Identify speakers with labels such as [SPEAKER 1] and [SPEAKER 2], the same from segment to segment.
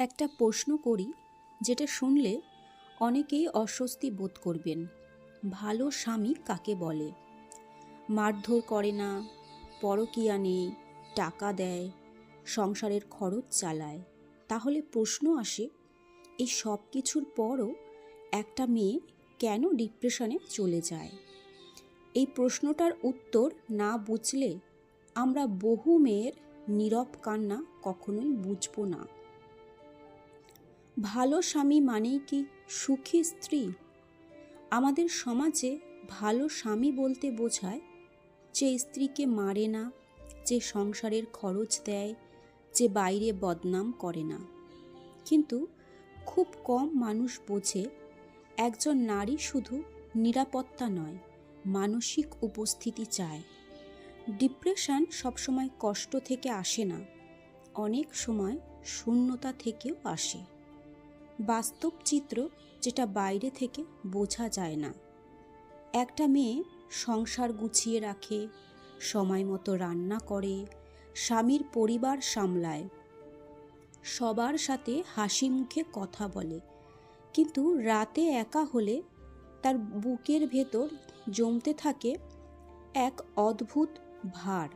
[SPEAKER 1] একটা প্রশ্ন করি, যেটা শুনলে অনেকেই অস্বস্তি বোধ করবেন। ভালো স্বামী কাকে বলে? মারধর করে না, পরকিয়া নেই, টাকা দেয়, সংসারের খরচ চালায়। তাহলে প্রশ্ন আসে, এই সব কিছুর পরও একটা মেয়ে কেন ডিপ্রেশনে চলে যায়? এই প্রশ্নটার উত্তর না বুঝলে আমরা বহু মেয়ের নীরব কান্না কখনোই বুঝব না। ভালো স্বামী মানেই কি সুখী স্ত্রী? আমাদের সমাজে ভালো স্বামী বলতে বোঝায় যে স্ত্রীকে মারে না, যে সংসারের খরচ দেয়, যে বাইরে বদনাম করে না। কিন্তু খুব কম মানুষ বোঝে একজন নারী শুধু নিরাপত্তা নয়, মানসিক উপস্থিতি চায়। ডিপ্রেশন সবসময় কষ্ট থেকে আসে না, অনেক সময় শূন্যতা থেকেও আসে। বাস্তব চিত্র যেটা বাইরে থেকে বোঝা যায় না। একটা মেয়ে সংসার গুছিয়ে রাখে, সময় মতো রান্না করে, স্বামীর পরিবার সামলায়। সবার সাথে হাসি মুখে কথা বলে, কিন্তু রাতে একা হলে তার বুকের ভেতর জমতে থাকে এক অদ্ভুত ভার।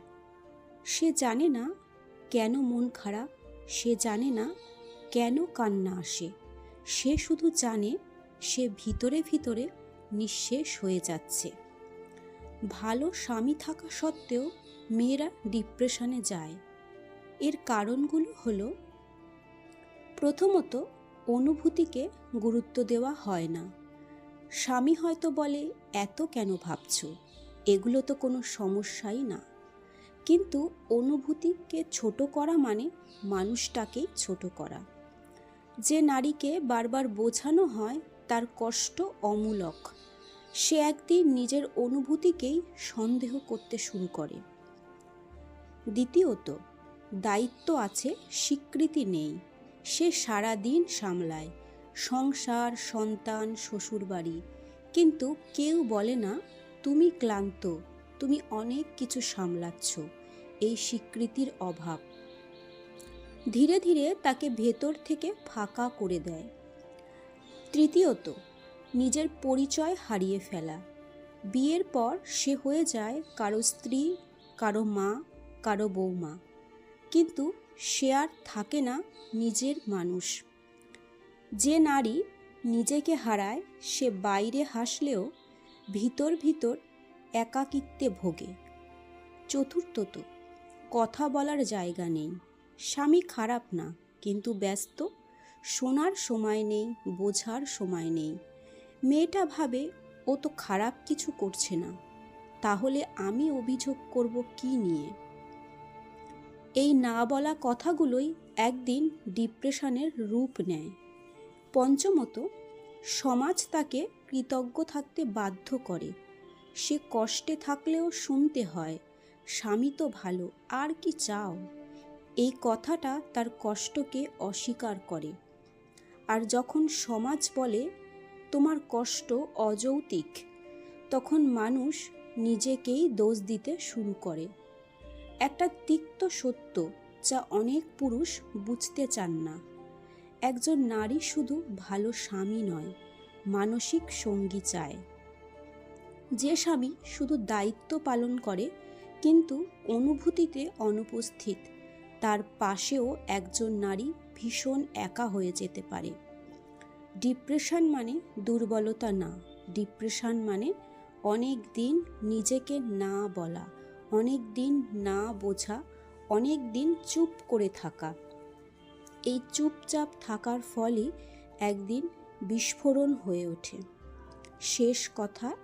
[SPEAKER 1] সে জানে না কেন মন খারাপ, সে জানে না কেন কান্না আসে। সে শুধু জানে, সে ভিতরে ভিতরে নিঃশেষ হয়ে যাচ্ছে। ভালো স্বামী থাকা সত্ত্বেও মেয়েরা ডিপ্রেশনে যায়। এর কারণগুলো হলো, প্রথমত, অনুভূতিকে গুরুত্ব দেওয়া হয় না। স্বামী হয়তো বলে, এত কেন ভাবছ? এগুলো তো কোনো সমস্যাই না। কিন্তু অনুভূতিকে ছোট করা মানে মানুষটাকেই ছোট করা। যে নারীকে বারবার বোঝানো হয় তার কষ্ট অমূলক। সে একদিন নিজের অনুভূতিকেই সন্দেহ করতে শুরু করে। দ্বিতীয়ত, দায়িত্ব আছে, স্বীকৃতি নেই। সে সারা দিন সামলায়। সংসার, সন্তান, শ্বশুরবাড়ি। কিন্তু কেউ বলে না, তুমি ক্লান্ত, তুমি অনেক কিছু সামলাচ্ছ। এই স্বীকৃতির অভাব। ধীরে ধীরে তাকে ভেতর থেকে ফাঁকা করে দেয়। তৃতীয়ত, নিজের পরিচয় হারিয়ে ফেলা। বিয়ের পর সে হয়ে যায় কারও স্ত্রী, কারও মা, কারও বৌমা। কিন্তু সে আর থাকে না নিজের মানুষ। যে নারী নিজেকে হারায়, সে বাইরে হাসলেও ভিতর ভিতর একাকিত্বে ভোগে। চতুর্থত, কথা বলার জায়গা নেই। স্বামী খারাপ না, কিন্তু ব্যস্ত, শোনার সময় নেই, বোঝার সময় নেই। মেয়েটা ভাবে, ও তো খারাপ কিছু করছে না, তাহলে আমি অভিযোগ করব কি নিয়ে? এই না বলা কথাগুলোই একদিন ডিপ্রেশনের রূপ নেয়। পঞ্চমত, সমাজ তাকে কৃতজ্ঞ থাকতে বাধ্য করে। সে কষ্টে থাকলেও শুনতে হয়, স্বামী তো ভালো, আর কি চাও? এই কথাটা তার কষ্টকে অস্বীকার করে। আর যখন সমাজ বলে, তোমার কষ্ট অযৌতিক তখন মানুষ নিজেকেই দোষ দিতে শুরু করে। একটা তিক্ত সত্য যা অনেক পুরুষ বুঝতে চান না। একজন নারী শুধু ভালো স্বামী নয়, মানসিক সঙ্গী চায়। যে স্বামী শুধু দায়িত্ব পালন করে, কিন্তু অনুভূতিতে অনুপস্থিত তার পাশেও একজন নারী ভীষণ একা হয়ে যেতে পারে। ডিপ্রেশন মানে দুর্বলতা না। ডিপ্রেশন মানে অনেক দিন নিজেকে না বলা, অনেক দিন না বোঝা, অনেক দিন চুপ করে থাকা। এই চুপচাপ থাকার ফলই একদিন বিস্ফোরণ হয়ে ওঠে। শেষ কথা,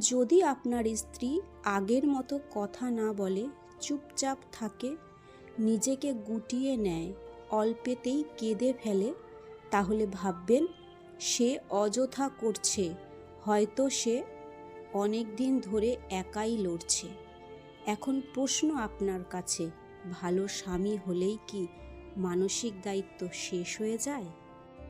[SPEAKER 1] যদি আপনার স্ত্রী আগের মতো কথা না বলে চুপচাপ থাকে নিজেকে গুটিয়ে নেয়, অল্পেতেই কেঁদে ফেলে, তাহলে ভাববেন, সে অযথা করছে, হয়তো সে অনেক দিন ধরে একাই লড়ছে। এখন প্রশ্ন আপনার কাছে, ভালো স্বামী হলেই কি মানসিক দায়িত্ব শেষ হয়ে যায়?